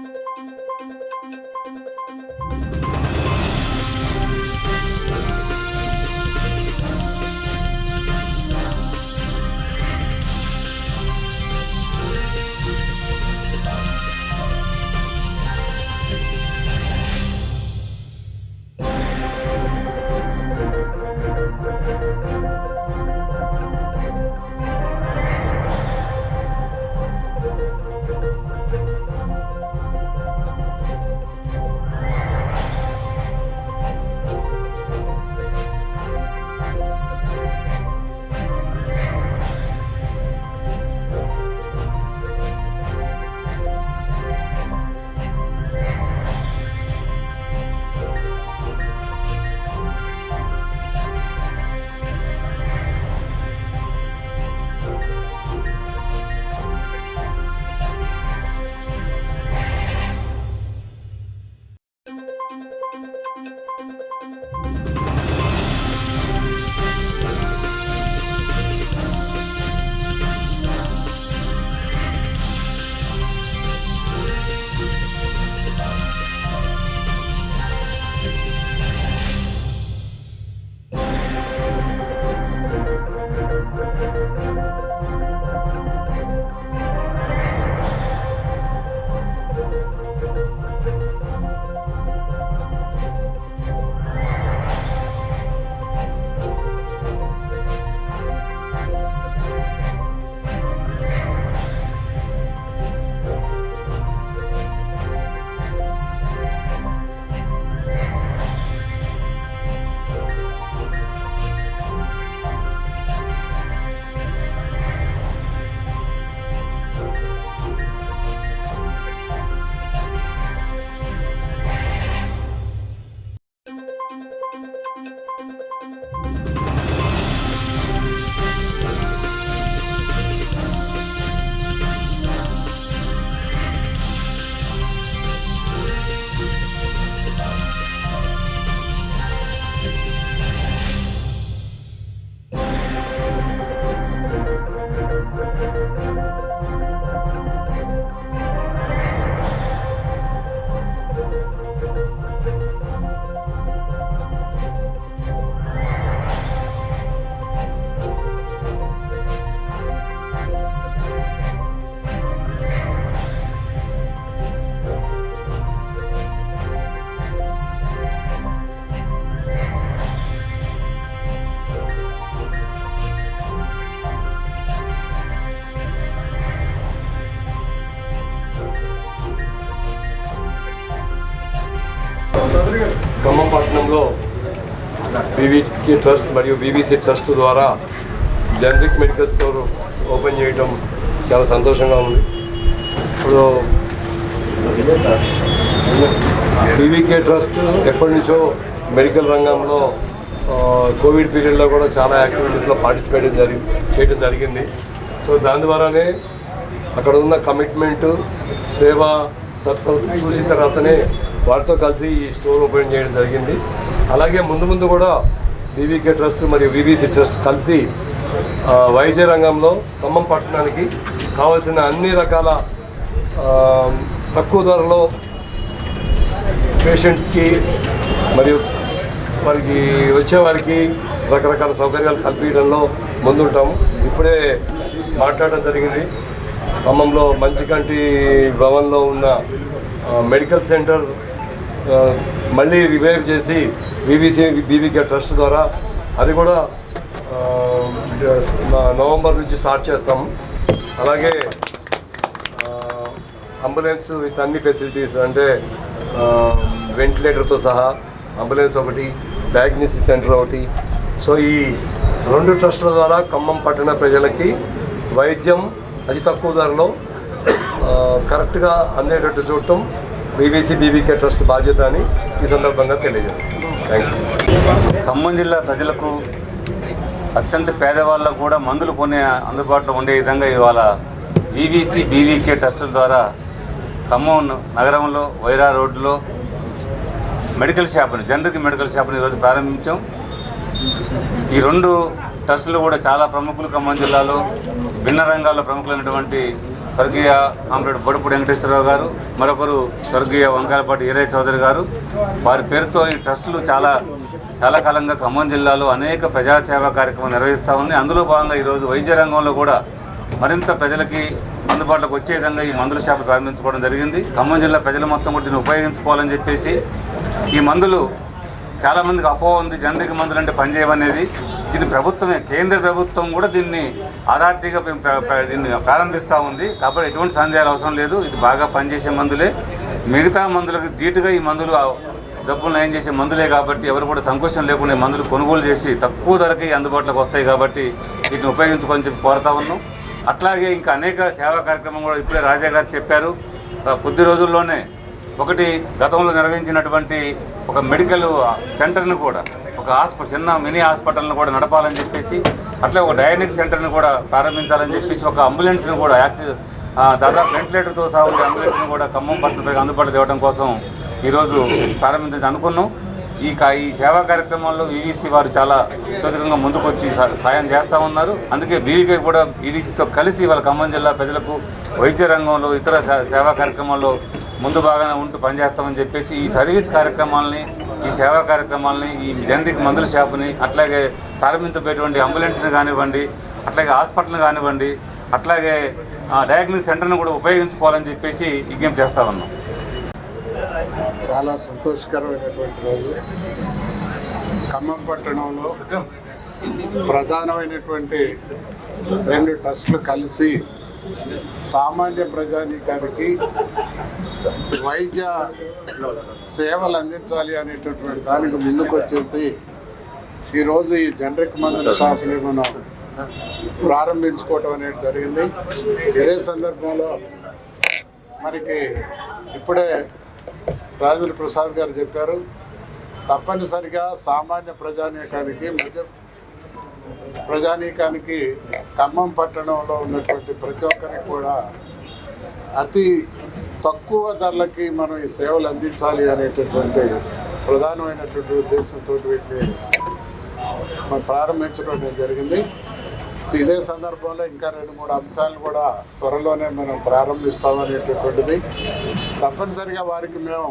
Thank you. బీవీకి trust మరియు BBC trust ద్వారా జనరిక్ మెడికల్ స్టోర్ ఓపెన్ చేయడం చాలా సంతోషంగా ఉంది. ఇప్పుడు బీవీకే ట్రస్ట్ ఎప్పటి నుంచో మెడికల్ రంగంలో కోవిడ్ పీరియడ్లో కూడా చాలా యాక్టివిటీస్లో పార్టిసిపేట్ జరిగి చేయడం జరిగింది. సో దాని ద్వారానే అక్కడ ఉన్న కమిట్మెంట్ సేవ తత్పరత చూసిన తర్వాతనే వారితో కలిసి ఈ స్టోర్ ఓపెన్ చేయడం జరిగింది. అలాగే ముందు ముందు కూడా బీవీకే ట్రస్ట్ మరియు బీబీసీ ట్రస్ట్ కలిసి వైద్య రంగంలో ఖమ్మం పట్టణానికి కావాల్సిన అన్ని రకాల తక్కువ ధరలో పేషెంట్స్కి మరియు వారికి వచ్చేవారికి రకరకాల సౌకర్యాలు కల్పించడంలో ముందుంటాము. ఇప్పుడే మాట్లాడడం జరిగింది. ఖమ్మంలో మంచికంటి భవన్లో ఉన్న మెడికల్ సెంటర్ మళ్ళీ రివైవ్ చేసి బీబీసీ బీబీకే ట్రస్ట్ ద్వారా అది కూడా నవంబర్ నుంచి స్టార్ట్ చేస్తాం. అలాగే అంబులెన్స్ విత్ అన్ని ఫెసిలిటీస్ అంటే వెంటిలేటర్తో సహా అంబులెన్స్ ఒకటి డయాగ్నోసిస్ సెంటర్ ఒకటి. సో ఈ రెండు ట్రస్టుల ద్వారా ఖమ్మం పట్టణ ప్రజలకి వైద్యం అతి తక్కువ ధరలో కరెక్ట్గా అందేటట్టు చూడటం బీబీసీ బీబీకే ట్రస్ట్ బాధ్యత అని ఈ సందర్భంగా తెలియజేస్తాను ఖమ్మం జిల్లా ప్రజలకు అత్యంత పేదవాళ్ళకు కూడా మందులు కొనే అందుబాటులో ఉండే విధంగా ఇవాళ బీవీసీ బీవీకే ట్రస్టుల ద్వారా ఖమ్మం నగరంలో వైరా రోడ్లో మెడికల్ షాప్ని జనరిక్ మెడికల్ షాప్ని ఈరోజు ప్రారంభించాం. ఈ రెండు ట్రస్టులు కూడా చాలా ప్రముఖులు ఖమ్మం జిల్లాలో భిన్న రంగాల్లో ప్రముఖులైనటువంటి స్వర్గీయ కామ్రేడ్ బొడుపుడు వెంకటేశ్వరరావు గారు మరొకరు స్వర్గీయ వంకాయలపాటి ఈరయ్య చౌదరి గారు. వారి పేరుతో ఈ ట్రస్టులు చాలా చాలా కాలంగా ఖమ్మం జిల్లాలో అనేక ప్రజాసేవా కార్యక్రమాలు నిర్వహిస్తూ ఉంది అందులో భాగంగా ఈరోజు వైద్య రంగంలో కూడా మరింత ప్రజలకి అందుబాటులోకి వచ్చే విధంగా ఈ మందుల షాపు ప్రారంభించుకోవడం జరిగింది. ఖమ్మం జిల్లా ప్రజలు మొత్తం కూడా దీన్ని ఉపయోగించుకోవాలని చెప్పేసి ఈ మందులు చాలామందికి అపోహ ఉంది. జనరిక్ మందులు అంటే పనిచేయవనేది. దీన్ని ప్రభుత్వమే కేంద్ర ప్రభుత్వం కూడా దీన్ని అథారిటీగా దీన్ని ప్రారంభిస్తూ ఉంది. కాబట్టి ఎటువంటి సందేహాలు అవసరం లేదు. ఇది బాగా పనిచేసే మందులే. మిగతా మందులకు ధీటుగా ఈ మందులు ఆ జబ్బులు నయం చేసే మందులే కాబట్టి ఎవరు కూడా సంకోచం లేకుండా మందులు కొనుగోలు చేసి తక్కువ ధరకి అందుబాటులోకి వస్తాయి కాబట్టి వీటిని ఉపయోగించుకొని చెప్పి కోరుతా ఉన్నాం. అట్లాగే ఇంకా అనేక సేవా కార్యక్రమం కూడా ఇప్పుడే రాజా గారు చెప్పారు. కొద్ది రోజుల్లోనే ఒకటి గతంలో నిర్వహించినటువంటి ఒక మెడికల్ సెంటర్ను కూడా ఒక హాస్పిటల్ చిన్న మినీ హాస్పిటల్ని కూడా నడపాలని చెప్పేసి అట్లే ఒక డయానిక్ సెంటర్ని కూడా ప్రారంభించాలని చెప్పేసి ఒక అంబులెన్స్ని కూడా యాక్సి దాదాపు వెంటిలేటర్తో సహా ఉండే అంబులెన్స్ని కూడా ఖమ్మం పట్టణపై అందుబాటులో తేవడం కోసం ఈరోజు ప్రారంభించాలని అనుకున్నాం. ఈ కా ఈ సేవా కార్యక్రమాల్లో ఈవీసీ వారు చాలా అత్యధికంగా ముందుకొచ్చి సాయం చేస్తూ ఉన్నారు. అందుకే బీవీకే కూడా ఈవీసీతో కలిసి వాళ్ళ ఖమ్మం జిల్లా ప్రజలకు వైద్య రంగంలో ఇతర సేవా కార్యక్రమాల్లో ముందు బాగానే ఉంటూ పనిచేస్తామని చెప్పేసి ఈ సర్వీస్ కార్యక్రమాలని ఈ సేవా కార్యక్రమాలని ఈ జనరిక్ మందుల షాపుని అట్లాగే ప్రారంభించబోయేటువంటి అంబులెన్స్ని కానివ్వండి అట్లాగే హాస్పిటల్ని కానివ్వండి అట్లాగే డయాగ్నోస్ సెంటర్ని కూడా ఉపయోగించుకోవాలని చెప్పేసి విజ్ఞప్తి చేస్తూ ఉన్నాం. చాలా సంతోషకరమైనటువంటి రోజు. ఖమ్మం పట్టణంలో ప్రధానమైనటువంటి రెండు ట్రస్టులు కలిసి సామాన్య ప్రజానీకానికి వైద్య సేవలు అందించాలి అనేటటువంటి దానికి ముందుకు వచ్చేసి ఈరోజు ఈ జనరిక్ మందుల షాపుని మనం ప్రారంభించుకోవటం అనేది జరిగింది. ఇదే సందర్భంలో మనకి ఇప్పుడే రాజేంద్ర ప్రసాద్ గారు చెప్పారు తప్పనిసరిగా సామాన్య ప్రజానీకానికి మధ్య ప్రజానీకానికి ఖమ్మం పట్టణంలో ఉన్నటువంటి ప్రతి ఒక్కరికి కూడా అతి తక్కువ ధరలకి మనం ఈ సేవలు అందించాలి అనేటటువంటి ప్రధానమైనటువంటి ఉద్దేశంతో వీటిని మనం ప్రారంభించడం జరిగింది. ఇదే సందర్భంలో ఇంకా రెండు మూడు అంశాలను కూడా త్వరలోనే మనం ప్రారంభిస్తామనేటటువంటిది తప్పనిసరిగా వారికి మేము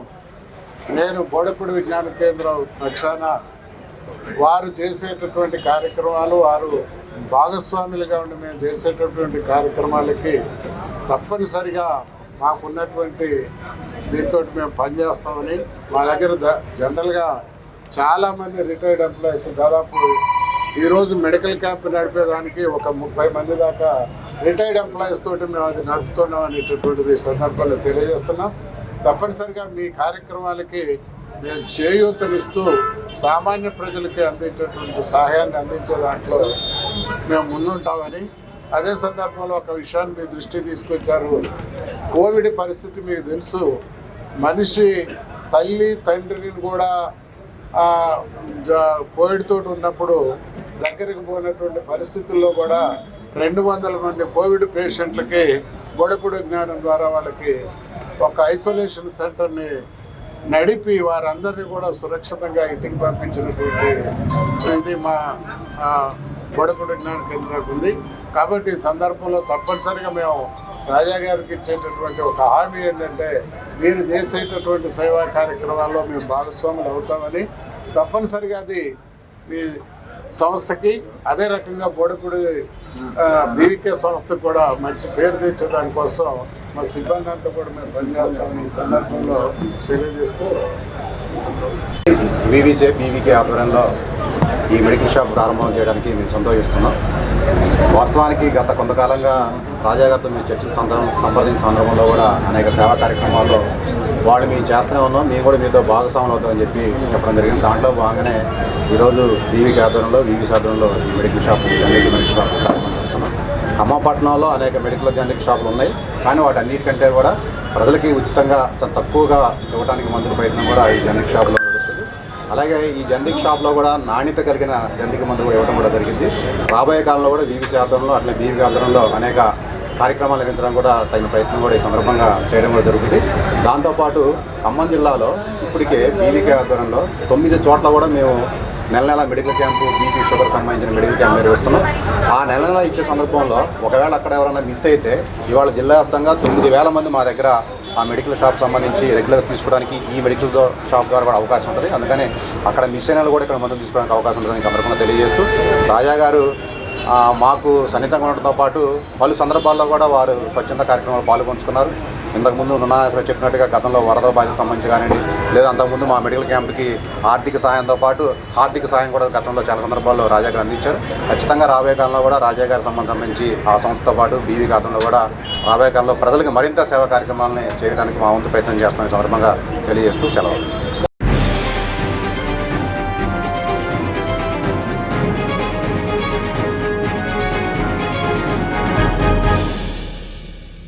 నేను బోడపూడి విజ్ఞాన కేంద్రం పక్షాన వారు చేసేటటువంటి కార్యక్రమాలు వారు భాగస్వాములుగా ఉండి మేము చేసేటటువంటి కార్యక్రమాలకి తప్పనిసరిగా మాకున్నటువంటి దీంతో మేము పనిచేస్తామని మా దగ్గర ద- జనరల్గా చాలామంది రిటైర్డ్ ఎంప్లాయీస్ దాదాపు ఈరోజు మెడికల్ క్యాంప్ నడిపేదానికి ఒక ముప్పై మంది దాకా రిటైర్డ్ ఎంప్లాయీస్ తోటి మేము అది నడుపుతున్నాం అనేటటువంటిది సందర్భంలో తెలియజేస్తున్నాం. తప్పనిసరిగా మీ కార్యక్రమాలకి మేము చేయూతనిస్తూ సామాన్య ప్రజలకి అందేటటువంటి సహాయాన్ని అందించే దాంట్లో మేము ముందుంటామని అదే సందర్భంలో ఒక విషయాన్ని మీ దృష్టి తీసుకొచ్చారు. కోవిడ్ పరిస్థితి మీకు తెలుసు. మనిషి తల్లి తండ్రిని కూడా ఆ, కోవిడ్ తోటి ఉన్నప్పుడు దగ్గరికి పోయినటువంటి పరిస్థితుల్లో కూడా రెండు వందల మంది కోవిడ్ పేషెంట్లకి గొడపుడు జ్ఞానం ద్వారా వాళ్ళకి ఒక ఐసోలేషన్ సెంటర్ని నడిపి వారందరినీ కూడా సురక్షితంగా ఇంటికి పంపించినటువంటి ఇది మా ఆ, జ్ఞాన కేంద్రానికి ఉంది. కాబట్టి ఈ సందర్భంలో తప్పనిసరిగా మేము రాజా గారికి ఇచ్చేటటువంటి ఒక హామీ ఏంటంటే మీరు చేసేటటువంటి సేవా కార్యక్రమాల్లో మేము భాగస్వాములు అవుతామని తప్పనిసరిగా అది మీ సంస్థకి అదే రకంగా బోడపూడి బీవికే సంస్థకు కూడా మంచి పేరు తెచ్చే దానికోసం మా సిబ్బంది అంతా కూడా మేము పనిచేస్తామని ఈ సందర్భంలో తెలియజేస్తూ వివిసే బీవీకే ఆధ్వర్యంలో ఈ మెడికల్ షాప్ ప్రారంభం చేయడానికి మేము సంతోషిస్తున్నాం. వాస్తవానికి గత కొంతకాలంగా రాజా గారితో మేము చర్చల సందర్భం సంప్రదించిన సందర్భంలో కూడా అనేక సేవా కార్యక్రమాల్లో వాళ్ళు మేము చేస్తూనే ఉన్నాం. మేము కూడా మీతో భాగస్వాములు అవుతామని చెప్పి చెప్పడం జరిగింది. దాంట్లో భాగంగానే ఈరోజు బీవీకే ఆధ్వర్యంలో వివిసి ఆధ్వర్యంలో ఈ మెడికల్ షాప్ అన్ని మెడికల్ షాప్ ప్రారంభం చేస్తున్నాం. ఖమ్మంపట్నంలో అనేక మెడికల్ జనరిక్ షాపులు ఉన్నాయి. కానీ వాటి అన్నిటికంటే కూడా ప్రజలకి ఉచితంగా తక్కువగా ఇవ్వడానికి మందుకు ప్రయత్నం కూడా ఈ జనరిక్ షాపులో నడుస్తుంది. అలాగే ఈ జనరిక్ షాప్లో కూడా నాణ్యత కలిగిన జనరిక్ మందులు కూడా ఇవ్వడం కూడా జరిగింది. రాబోయే కాలంలో కూడా బీవీసీ శాతంలో అట్లే బీవి ఆధ్వర్యంలో అనేక కార్యక్రమాలు నిర్వహించడం కూడా తగిన ప్రయత్నం కూడా ఈ సందర్భంగా చేయడం కూడా జరుగుతుంది. దాంతోపాటు ఖమ్మం జిల్లాలో ఇప్పటికే బీవీకే ఆధ్వర్యంలో తొమ్మిది చోట్ల కూడా మేము నెల నెల మెడికల్ క్యాంపు బీపీ షుగర్ సంబంధించిన మెడికల్ క్యాంప్ నిర్వహిస్తున్నాం ఆ నెల నెల ఇచ్చే సందర్భంలో ఒకవేళ అక్కడ ఎవరైనా మిస్ అయితే ఇవాళ జిల్లా వ్యాప్తంగా తొమ్మిది వేల మంది మా దగ్గర ఆ మెడికల్ షాప్ సంబంధించి రెగ్యులర్ తీసుకోవడానికి ఈ మెడికల్ షాప్ ద్వారా కూడా అవకాశం ఉంటుంది. అందుకనే అక్కడ మిస్ అయిన వాళ్ళు కూడా ఇక్కడ మందులు తీసుకోవడానికి అవకాశం ఉంటుందని సందర్భంగా తెలియజేస్తూ రాజా గారు మాకు సన్నిహితంగా ఉండడంతో పాటు పలు సందర్భాల్లో కూడా వారు స్వచ్ఛంద కార్యక్రమాలు పాల్గొంచుకున్నారు ఇంతకుముందు నున్నాశ్వర చెప్పినట్టుగా గతంలో వరద బాధ్యత సంబంధించి కానివ్వండి లేదా అంతకుముందు మా మెడికల్ క్యాంప్కి ఆర్థిక సాయంతో పాటు ఆర్థిక సాయం కూడా గతంలో చాలా సందర్భాల్లో రాజా గారు అందించారు. ఖచ్చితంగా రాబోయే కాలంలో కూడా రాజా గారి సంబంధం సంబంధించి ఆ సంస్థతో పాటు బీవీ గతంలో కూడా రాబోయే కాలంలో ప్రజలకు మరింత సేవా కార్యక్రమాలని చేయడానికి మా వంతు ప్రయత్నం చేస్తామని సందర్భంగా తెలియజేస్తూ సెలవు.